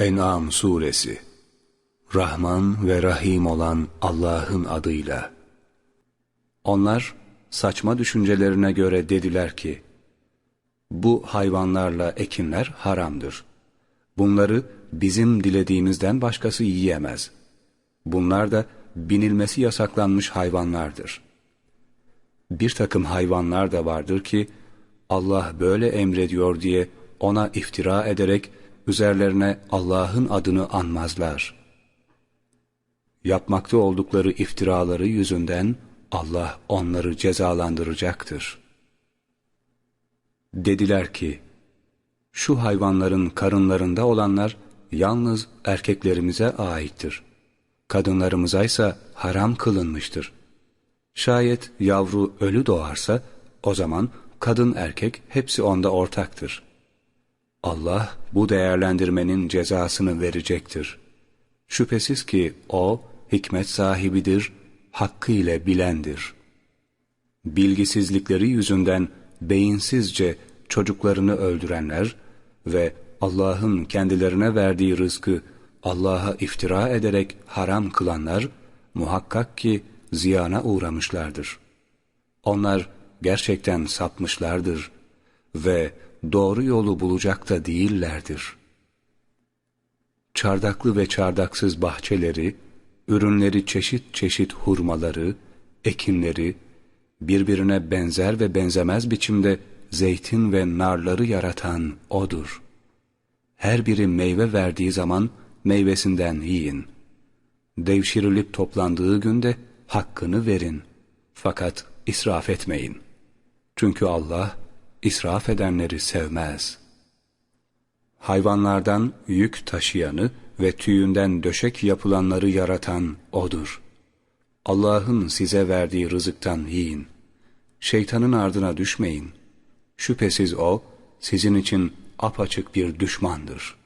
En'am suresi Rahman ve Rahim olan Allah'ın adıyla. Onlar saçma düşüncelerine göre dediler ki, bu hayvanlarla ekinler haramdır. Bunları bizim dilediğimizden başkası yiyemez. Bunlar da binilmesi yasaklanmış hayvanlardır. Bir takım hayvanlar da vardır ki, Allah böyle emrediyor diye ona iftira ederek üzerlerine Allah'ın adını anmazlar. Yapmakta oldukları iftiraları yüzünden Allah onları cezalandıracaktır. Dediler ki, şu hayvanların karınlarında olanlar yalnız erkeklerimize aittir. Kadınlarımıza ise haram kılınmıştır. Şayet yavru ölü doğarsa o zaman kadın erkek hepsi onda ortaktır. Allah bu değerlendirmenin cezasını verecektir. Şüphesiz ki O hikmet sahibidir, hakkıyla bilendir. Bilgisizlikleri yüzünden beyinsizce çocuklarını öldürenler ve Allah'ın kendilerine verdiği rızkı Allah'a iftira ederek haram kılanlar muhakkak ki ziyana uğramışlardır. Onlar gerçekten sapmışlardır ve doğru yolu bulacak da değillerdir. Çardaklı ve çardaksız bahçeleri, ürünleri çeşit çeşit hurmaları, ekinleri, birbirine benzer ve benzemez biçimde zeytin ve narları yaratan O'dur. Her biri meyve verdiği zaman meyvesinden yiyin. Devşirilip toplandığı günde hakkını verin. Fakat israf etmeyin. Çünkü Allah israf edenleri sevmez. Hayvanlardan yük taşıyanı ve tüyünden döşek yapılanları yaratan O'dur. Allah'ın size verdiği rızıktan yiyin. Şeytanın ardına düşmeyin. Şüphesiz O, sizin için apaçık bir düşmandır.''